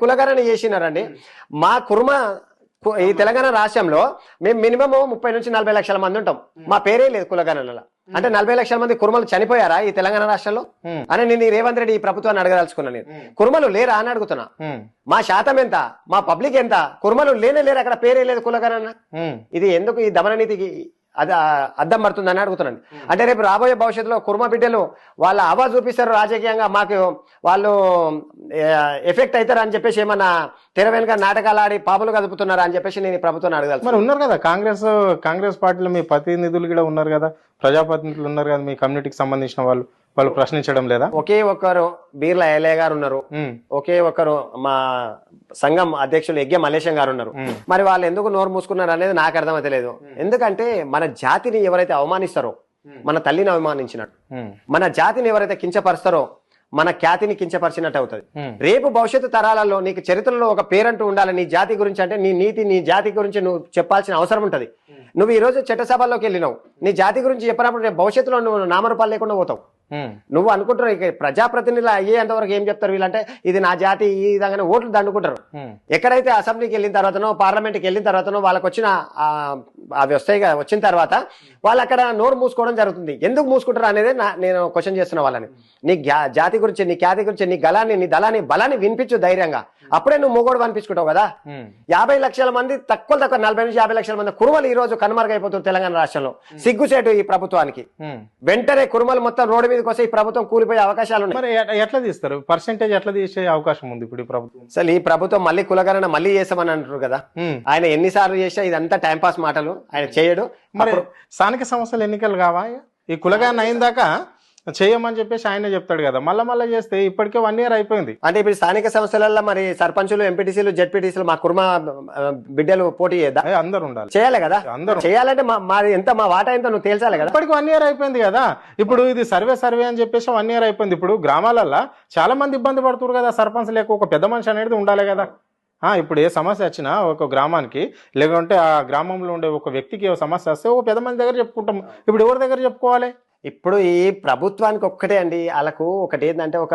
కులగణన చేసినారండి. మా కుర్మ ఈ తెలంగాణ రాష్ట్రంలో మేము మినిమం ముప్పై నుంచి నలభై లక్షల మంది ఉంటాం. మా పేరే లేదు కులగణనలో. అంటే నలభై లక్షల మంది కుర్మలు చనిపోయారా ఈ తెలంగాణ రాష్ట్రంలో. అని నేను ఈ రేవంత్ రెడ్డి ఈ ప్రభుత్వాన్ని అడగదలుచుకున్నాను నేను. కుర్మలు లేరా అని అడుగుతున్నా. మా శాతం ఎంత? మా పబ్లిక్ ఎంత? కుర్మలు లేనే లేరు అక్కడ పేరే లేదు కులగణన. ఉమ్, ఇది ఎందుకు ఈ దమననీతికి అది అద్దం పడుతుందని అడుగుతున్నాను. అంటే రేపు రాబోయే భవిష్యత్తులో కుర్మ బిడ్డలు వాళ్ళ ఆవాజ్ చూపిస్తారు రాజకీయంగా మాకు వాళ్ళు ఎఫెక్ట్ అవుతారు అని చెప్పేసి ఏమన్నా తెర వెనుక నాటకాలు ఆడి పాపలు కదుపుతున్నారు అని చెప్పేసి నేను ఈ ప్రభుత్వాన్ని అడగాలి మరి ఉన్నారు కదా కాంగ్రెస్ కాంగ్రెస్ పార్టీలో మీ ప్రతినిధులు కూడా ఉన్నారు కదా ప్రజాప్రతినిధులు ఉన్నారు కదా మీ కమ్యూనిటీకి సంబంధించిన వాళ్ళు. వాళ్ళు ప్రశ్నించడం లేదా? ఒకే ఒక్కరు బీర్ల ఎలే గారు ఉన్నారు. ఒకే ఒక్కరు మా సంఘం అధ్యక్షులు యజ్ఞ మలేశం గారు ఉన్నారు. మరి వాళ్ళు ఎందుకు నోరు మూసుకున్నారు అనేది నాకు అర్థమైతలేదు. ఎందుకంటే మన జాతిని ఎవరైతే అవమానిస్తారో మన తల్లిని అవమానించినట్టు మన జాతిని ఎవరైతే కించపరుస్తారో మన ఖ్యాతిని కించపరిచినట్టు అవుతుంది. రేపు భవిష్యత్తు తరాలలో నీకు చరిత్రలో ఒక పేరంటూ ఉండాలి. నీ జాతి గురించి అంటే నీ నీతి నీ జాతి గురించి నువ్వు చెప్పాల్సిన అవసరం ఉంటుంది. నువ్వు ఈ రోజు చట్టసభల్లోకి వెళ్ళినావు. నీ జాతి గురించి చెప్పినప్పుడు రేపు భవిష్యత్తులో నువ్వు నామరూపాలు లేకుండా పోతావు. నువ్వు అనుకుంటున్నావు ఇక ప్రజాప్రతినిధులు అయ్యేంత వరకు ఏం చెప్తారు వీళ్ళంటే ఇది నా జాతి ఈ విధంగానే ఓట్లు దండుకుంటారు. ఎక్కడైతే అసెంబ్లీకి వెళ్ళిన తర్వాతనో పార్లమెంట్కి వెళ్ళిన తర్వాతనో వాళ్ళకి వచ్చిన ఆ, అవి వస్తాయి కదా వచ్చిన తర్వాత వాళ్ళు అక్కడ నోరు మూసుకోవడం జరుగుతుంది. ఎందుకు మూసుకుంటారు అనేది నేను క్వశ్చన్ చేస్తున్న వాళ్ళని. నీ జాతి గురించి నీ ఖ్యాతి గురించి నీ గలాన్ని నీ దళాన్ని బలాన్ని వినిపించు ధైర్యంగా. అప్పుడే నువ్వు మొగోడు అనిపించుకుంటావు కదా? యాభై లక్షల మంది తక్కువ తక్కువ నలభై నుంచి యాభై లక్షల మంది కురుమలు ఈ రోజు కనుమరుగైపోతున్నారు తెలంగాణ రాష్ట్రంలో. సిగ్గుచేటు ఈ ప్రభుత్వానికి. వెంటనే కురుమలు మొత్తం రోడ్డు మీదకి వస్తే ఈ ప్రభుత్వం కూలిపోయే అవకాశాలు ఉన్నాయి. ఎట్లా తీస్తారు? పర్సెంటేజ్ ఎట్లా తీసే అవకాశం ఉంది ఇప్పుడు ఈ ప్రభుత్వం? అసలు ఈ ప్రభుత్వం మళ్ళీ కులగణన మళ్ళీ చేస్తామని అంటారు కదా. ఆయన ఎన్నిసార్లు చేసినా ఇదంతా టైం పాస్ మాటలు. ఆయన చేయడు. మరి స్థానిక సంస్థలు ఎన్నికలు కావా? ఈ కులగాన్ని అయిన దాకా చేయమని చెప్పేసి ఆయనే చెప్తాడు కదా. మళ్ళా మళ్ళా చేస్తే ఇప్పటికే వన్ ఇయర్ అయిపోయింది. అంటే ఇప్పుడు స్థానిక సంస్థలలో మరి సర్పంచులు ఎంపీటీసీలు జెడ్పీటీసీలు మా కుర్మ బిడ్డలు పోటీ చేద్దా? అందరు ఉండాలి. చేయాలి కదా? అందరూ. చేయాలంటే మా మాది ఎంత మా వాటా ఎంత నువ్వు తేల్చాలి కదా? ఇప్పటికి వన్ ఇయర్ అయిపోయింది కదా. ఇప్పుడు ఇది సర్వే సర్వే అని చెప్పేసి వన్ ఇయర్ అయిపోయింది. ఇప్పుడు గ్రామాలల్లో చాలా మంది ఇబ్బంది పడుతున్నారు కదా సర్పంచ్ లేక ఒక పెద్ద మనిషి అనేది ఉండాలి కదా. ఇప్పుడు ఏ సమస్య వచ్చినా ఒక గ్రామానికి లేకుంటే ఆ గ్రామంలో ఉండే ఒక వ్యక్తికి ఏ సమస్య వస్తే ఒక పెద్ద మంది దగ్గర చెప్పుకుంటాం. ఇప్పుడు ఎవరి దగ్గర చెప్పుకోవాలి? ఇప్పుడు ఈ ప్రభుత్వానికి ఒక్కటే అండి వాళ్ళకు ఒకటి ఏంటంటే ఒక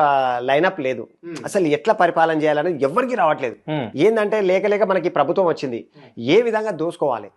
లైనప్ లేదు. అసలు ఎట్లా పరిపాలన చేయాలని ఎవరికి రావట్లేదు. ఏంటంటే లేక లేక మనకి ప్రభుత్వం వచ్చింది. ఏ విధంగా దోసుకోవాలి?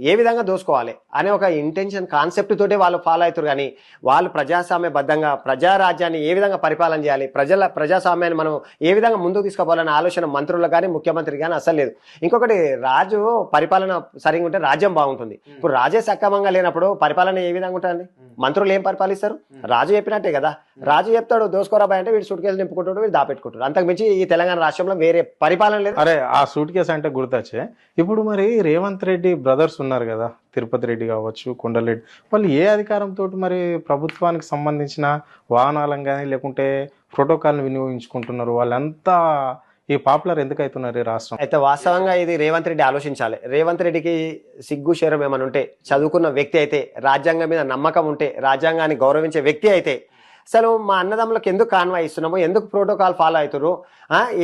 ఏ విధంగా దోసుకోవాలి? అనే ఒక ఇంటెన్షన్ కాన్సెప్ట్ తోటే వాళ్ళు ఫాలో అవుతారు కానీ వాళ్ళు ప్రజాస్వామ్యబద్ధంగా ప్రజారాజ్యాన్ని ఏ విధంగా పరిపాలన చేయాలి? ప్రజల ప్రజాస్వామ్యాన్ని మనం ఏ విధంగా ముందుకు తీసుకుపోవాలనే ఆలోచన మంత్రులకు కానీ ముఖ్యమంత్రి కానీ అసలు లేదు. ఇంకొకటి రాజు పరిపాలన సరిగా ఉంటే రాజ్యం బాగుంటుంది. ఇప్పుడు రాజే సక్రమంగా లేనప్పుడు పరిపాలన ఏ విధంగా ఉంటుంది మంత్రులు ఏం పరిపాలిస్తారు? రాజు చెప్పినట్టే కదా. రాజు చెప్తాడు దోసుకోరాబాయ్ అంటే వీడు సుట్కేలు నింపుకుంటాడు వీడు దాపెట్టుకుంటాడు. అంతకు మించి ఈ తెలంగాణ రాష్ట్రంలో వేరే పరిపాలన లేదు. అరే ఆ సూట్ కేసు అంటే గుర్తొచ్చే. ఇప్పుడు మరి రేవంత్ రెడ్డి బ్రదర్స్ ఉన్నారు కదా తిరుపతి రెడ్డి కావచ్చు కొండలరెడ్డి వాళ్ళు ఏ అధికారంతో మరి ప్రభుత్వానికి సంబంధించిన వాహనాలను కానీ లేకుంటే ప్రోటోకాల్ని వినియోగించుకుంటున్నారు? వాళ్ళంతా ఈ పాపులర్ ఎందుకు అవుతున్నారు ఈ రాష్ట్రం? అయితే వాస్తవంగా ఇది రేవంత్ రెడ్డి ఆలోచించాలి. రేవంత్ రెడ్డికి సిగ్గు శరం ఏమైనా ఉంటే చదువుకున్న వ్యక్తి అయితే రాజ్యాంగం మీద నమ్మకం ఉంటే రాజ్యాంగాన్ని గౌరవించే వ్యక్తి అయితే అసలు మా అన్నదమ్ములకు ఎందుకు కాన్వాయ్ ఇస్తున్నాము? ఎందుకు ప్రోటోకాల్ ఫాలో అవుతున్నారు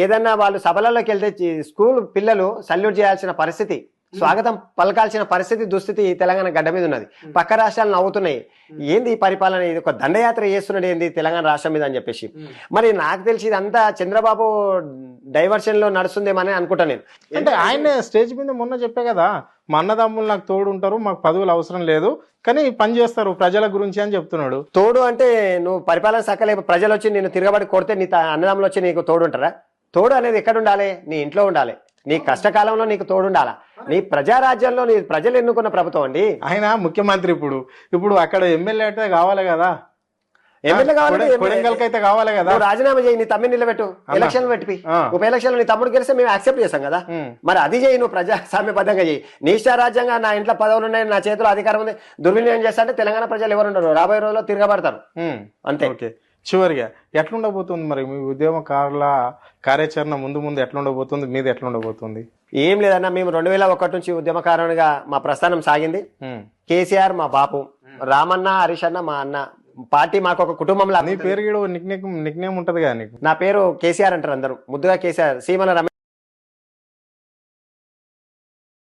ఏదన్నా వాళ్ళు సభలలోకి వెళ్తే స్కూల్ పిల్లలు సల్యూట్ చేయాల్సిన పరిస్థితి స్వాగతం పలకాల్సిన పరిస్థితి దుస్థితి ఈ తెలంగాణ గడ్డ మీద ఉన్నది. పక్క రాష్ట్రాలు నవ్వుతున్నాయి. ఏంది ఈ పరిపాలన? ఇది ఒక దండయాత్ర చేస్తున్నాడు ఏంది తెలంగాణ రాష్ట్రం మీద అని చెప్పేసి. మరి నాకు తెలిసి ఇదంతా చంద్రబాబు డైవర్షన్లో నడుస్తుందేమని అనుకుంటా నేను. అంటే ఆయన స్టేజ్ మీద మొన్న చెప్పే కదా మా అన్నదమ్ములు నాకు తోడు ఉంటారు మాకు పదవులు అవసరం లేదు కానీ పని చేస్తారు ప్రజల గురించి అని చెప్తున్నాడు. తోడు అంటే నువ్వు పరిపాలన సక్కలే ప్రజలు వచ్చి నేను తిరగబడి కొడితే నీ త- అన్నదమ్ములు వచ్చి నీకు తోడు ఉంటారా? తోడు అనేది ఎక్కడ ఉండాలి? నీ ఇంట్లో ఉండాలి. నీ కష్టకాలంలో నీకు తోడు ఉండాలా నీ ప్రజారాజ్యంలో నీ ప్రజలు ఎన్నుకున్న ప్రభుత్వం అండి? ఆయన ముఖ్యమంత్రి ఇప్పుడు ఇప్పుడు అక్కడ ఎమ్మెల్యే అయితే కావాలి కదా? ఎమ్మెల్యే అయితే కావాలి కదా? రాజీనామా చేయి నీ తమ్మిని నిలబెట్టు. ఎలక్షన్ పెట్టి. ఉప ఎలక్షన్ నీ తమ్ముడు గెలిస్తే మేము యాక్సెప్ట్ చేస్తాం కదా. మరి అది చేయి నువ్వు ప్రజాస్వామ్యబద్ధంగా చేయి. నీ ఇష్టారాజ్యంగా నా ఇంట్లో పదవులు ఉన్నాయి నా చేతిలో అధికారం ఉంది. దుర్వినియోగం చేస్తా అంటే తెలంగాణ ప్రజలు ఎవరు ఉండరు రాబోయే రోజుల్లో తిరగబడతారు. అంతే. ఓకే. చివరిగా ఎట్లుండబోతుంది మరి? మీ ఉద్యమకారుల కార్యాచరణ ముందు ముందు ఎట్లుండబోతుంది? మీది ఎట్లుండబోతుంది? ఏం లేదన్నా మేము రెండు వేల ఒకటి నుంచి ఉద్యమకారునిగా మా ప్రస్థానం సాగింది. కేసీఆర్ మా బాపు రామన్న హరీష్ అన్న మా అన్న. పార్టీ మాకు ఒక కుటుంబంలో. నీ పేరు కూడా నిక్ నిక్ నిక్ నేమ్ ఉంటది కదా నీకు? నా పేరు కేసీఆర్ అంటారు అందరూ. ముద్దుగా కేసీఆర్ సీమల రమేష్